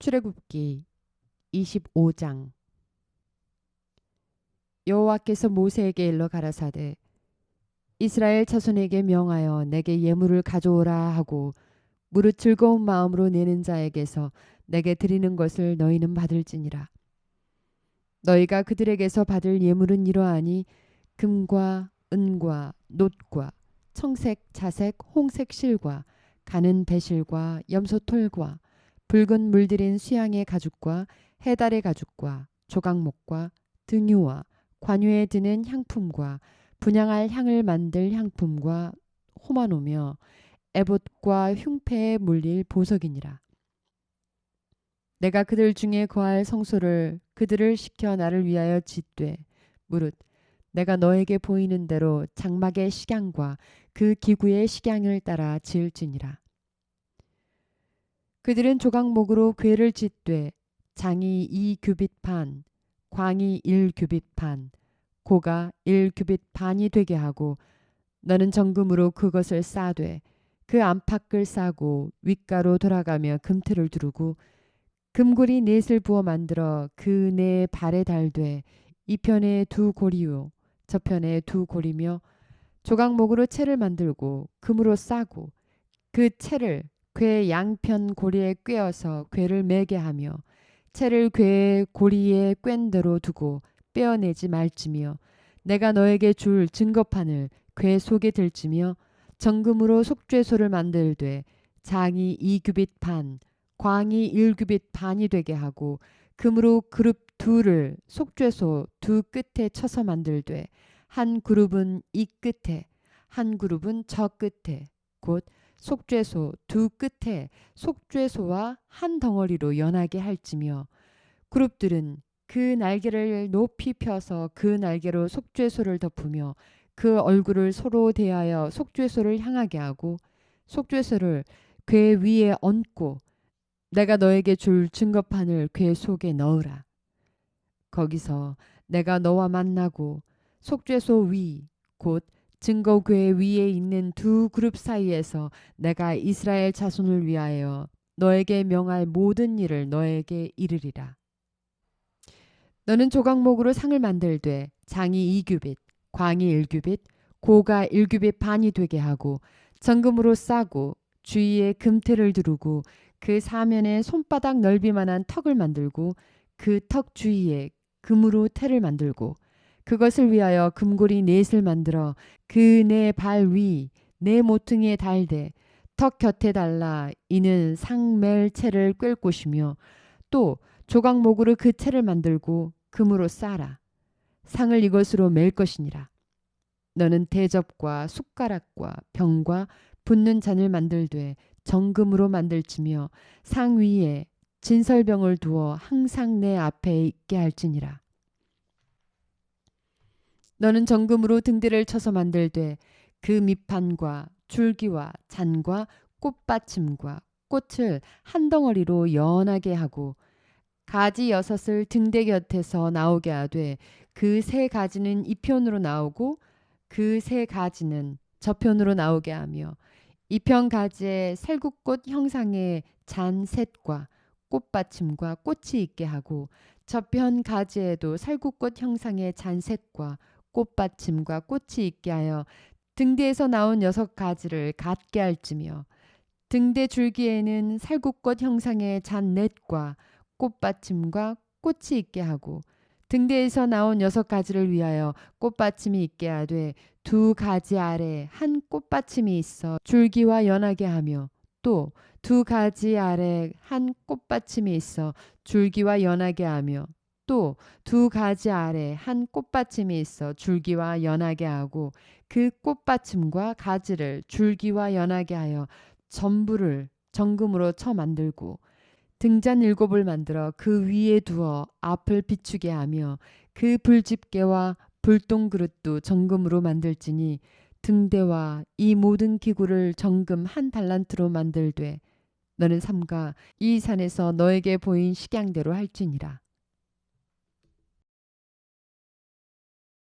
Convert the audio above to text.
출애굽기 25장. 여호와께서 모세에게 일러 가라사대 이스라엘 자손에게 명하여 내게 예물을 가져오라 하고 무릇 즐거운 마음으로 내는 자에게서 내게 드리는 것을 너희는 받을지니라. 너희가 그들에게서 받을 예물은 이러하니 금과 은과 놋과 청색 자색 홍색 실과 가는 배실과 염소털과 붉은 물들인 수양의 가죽과 해달의 가죽과 조각목과 등유와 관유에 드는 향품과 분양할 향을 만들 향품과 호마노며 에봇과 흉패에 물릴 보석이니라. 내가 그들 중에 거할 성소를 그들을 시켜 나를 위하여 짓되 무릇 내가 너에게 보이는 대로 장막의 식양과 그 기구의 식양을 따라 지을지니라. 그들은 조각목으로 궤를 짓되 장이 2규빗 반, 광이 1규빗 반, 고가 1규빗 반이 되게 하고 너는 정금으로 그것을 싸되 그 안팎을 싸고 윗가로 돌아가며 금틀을 두르고 금고리 넷을 부어 만들어 그 네 발에 달되 이 편에 두 고리요 저편에 두 고리며 조각목으로 채를 만들고 금으로 싸고 그 채를 괴 양편 고리에 꿰어서 괴를 매게 하며 채를 괴 고리에 꿰 대로 두고 빼어내지 말지며 내가 너에게 줄 증거판을 괴 속에 들지며 정금으로 속죄소를 만들되 장이 2규빗 반, 광이 1규빗 반이 되게 하고 금으로 그룹 둘을 속죄소 두 끝에 쳐서 만들되 한 그룹은 이 끝에 한 그룹은 저 끝에 곧 속죄소 두 끝에 속죄소와 한 덩어리로 연하게 할지며 그룹들은 그 날개를 높이 펴서 그 날개로 속죄소를 덮으며 그 얼굴을 서로 대하여 속죄소를 향하게 하고 속죄소를 괴 위에 얹고 내가 너에게 줄 증거판을 괴 속에 넣으라. 거기서 내가 너와 만나고 속죄소 위 곧 증거궤 위에 있는 두 그룹 사이에서 내가 이스라엘 자손을 위하여 너에게 명할 모든 일을 너에게 이르리라. 너는 조각목으로 상을 만들되 장이 2규빗, 광이 1규빗, 고가 1규빗 반이 되게 하고 정금으로 싸고 주위에 금태를 두르고 그 사면에 손바닥 넓이만한 턱을 만들고 그 턱 주위에 금으로 태를 만들고 그것을 위하여 금고리 넷을 만들어 그내발위내 모퉁이에 달되 턱 곁에 달라 이는 상멜 채를 꿰 곳이며 또 조각목으로 그 채를 만들고 금으로 싸라. 상을 이것으로 맬 것이니라. 너는 대접과 숟가락과 병과 붓는 잔을 만들되 정금으로 만들지며 상 위에 진설병을 두어 항상 내 앞에 있게 할지니라 너는 정금으로 등대를 쳐서 만들되 그 밑판과 줄기와 잔과 꽃받침과 꽃을 한 덩어리로 연하게 하고 가지 여섯을 등대 곁에서 나오게 하되 그 세 가지는 이 편으로 나오고 그 세 가지는 저편으로 나오게 하며 이편 가지에 살구꽃 형상의 잔 셋과 꽃받침과 꽃이 있게 하고 저편 가지에도 살구꽃 형상의 잔셋과 꽃받침과 꽃이 있게 하여 등대에서 나온 여섯 가지를 갖게 할지며 등대 줄기에는 살구꽃 형상의 잔넷과 꽃받침과 꽃이 있게 하고 등대에서 나온 여섯 가지를 위하여 꽃받침이 있게 하되 두 가지 아래 한 꽃받침이 있어 줄기와 연하게 하며 또 두 가지 아래 한 꽃받침이 있어 줄기와 연하게 하며 또 두 가지 아래 한 꽃받침이 있어 줄기와 연하게 하고 그 꽃받침과 가지를 줄기와 연하게 하여 전부를 정금으로 쳐 만들고 등잔 일곱을 만들어 그 위에 두어 앞을 비추게 하며 그 불집게와 불똥 그릇도 정금으로 만들지니 등대와 이 모든 기구를 정금 한 달란트로 만들되 너는 삼가 이 산에서 너에게 보인 식양대로 할지니라.